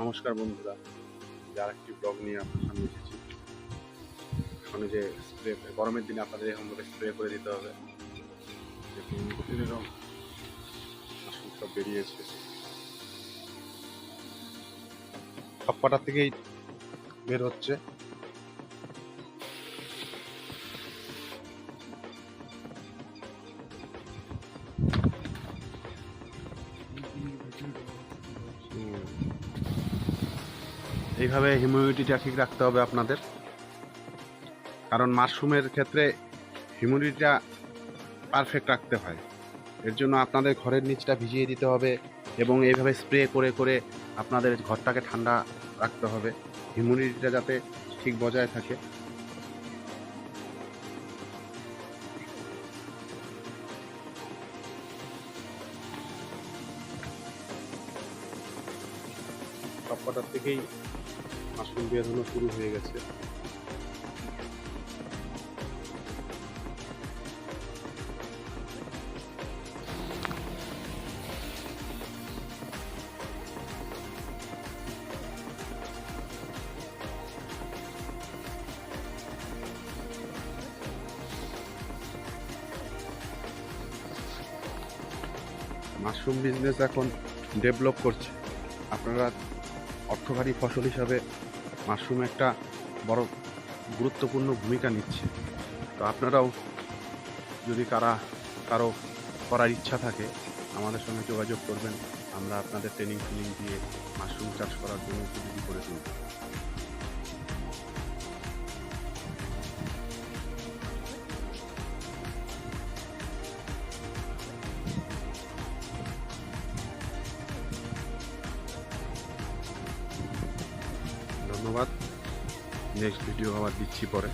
নমস্কার বন্ধুরা যার একটি ব্লগ নিয়ে আপনার সামনে এসেছি। এই যে স্প্রে গরমের দিনে আপনাদের এরকমভাবে স্প্রে করে দিতে হবে। দেখুন সব বেরিয়েছে সব কটার থেকেই বের হচ্ছে। এইভাবে হিউমিডিটিটা ঠিক রাখতে হবে আপনাদের। কারণ মাশরুমের ক্ষেত্রে হিউমিডিটিটা পারফেক্ট রাখতে হয়। এর জন্য আপনাদের ঘরের নিচটা ভিজিয়ে দিতে হবে এবং এইভাবে স্প্রে করে করে আপনাদের ঘরটাকে ঠান্ডা রাখতে হবে। হিউমিডিটিটা যাতে ঠিক বজায় থাকে। সবকটার থেকেই মাশরুম বের শুরু হয়ে গেছে। মাশরুম বিজনেস এখন ডেভেলপ করছে। আপনারা অর্থকারী ফসল হিসাবে মাশরুম একটা বড় গুরুত্বপূর্ণ ভূমিকা নিচ্ছে। তো আপনারাও যদি কারা, কারও করার ইচ্ছা থাকে, আমাদের সঙ্গে যোগাযোগ করবেন। আমরা আপনাদের ট্রেনিং ফিলিং দিয়ে মাশরুম চাষ করার জন্য উপযোগী করে তুলব। ধন্যবাদ। নেক্সট ভিডিও আবার দিচ্ছি পরে।